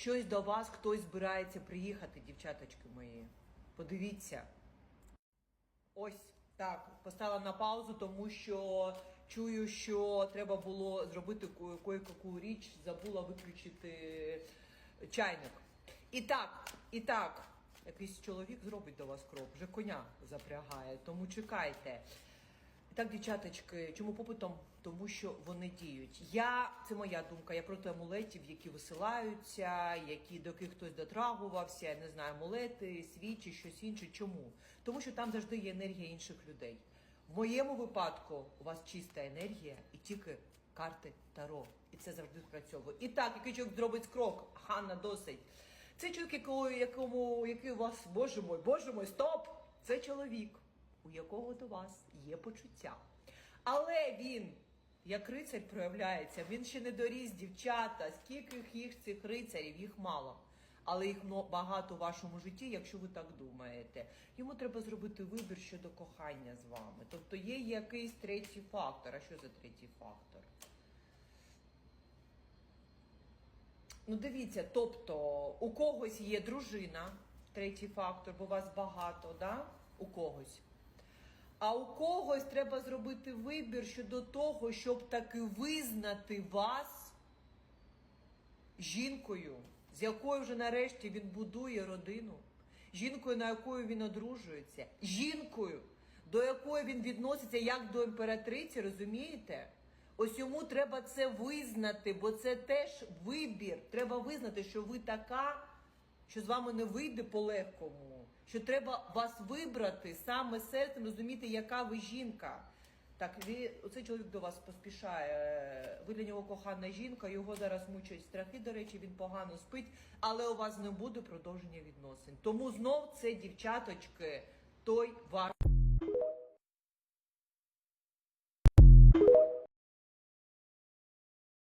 щось до вас хтось збирається приїхати, дівчаточки мої. Подивіться. Ось так, поставила на паузу, тому що чую, що треба було зробити ко- кое-яку річ, забула виключити чайник. І так, і так, якийсь чоловік зробить до вас крок, вже коня запрягає, тому чекайте. Так, дівчаточки, чому попитом? Тому що вони діють. Я це моя думка. Я проти амулетів, які висилаються, які до яких хтось дотрагувався. Я не знаю, амулети, свічі, щось інше. Чому? Тому що там завжди є енергія інших людей. В моєму випадку у вас чиста енергія і тільки карти Таро. І це завжди спрацьовує. І так, який чоловік зробить крок, Ханна досить. Це чоловік, якому, який у вас, боже мой, боже мой, стоп! Це чоловік у якого до вас є почуття. Але він, як рицарь проявляється, він ще не доріс, дівчата. Скільки їх цих рицарів, їх мало. Але їх багато у вашому житті, якщо ви так думаєте. Йому треба зробити вибір щодо кохання з вами. Тобто є якийсь третій фактор. А що за третій фактор? Ну, дивіться, тобто у когось є дружина, третій фактор, бо вас багато, да? у когось. А у когось треба зробити вибір щодо того, щоб таки визнати вас жінкою, з якою вже нарешті він будує родину, жінкою, на якою він одружується, жінкою, до якої він відноситься як до імператриці, розумієте? Ось йому треба це визнати, бо це теж вибір. Треба визнати, що ви така, що з вами не вийде по-легкому, що треба вас вибрати саме серцем, розуміти, яка ви жінка. Так, ви, оцей чоловік до вас поспішає. Ви для нього кохана жінка, його зараз мучать страхи, до речі, він погано спить, але у вас не буде продовження відносин. Тому знов це, дівчаточки, той ваш.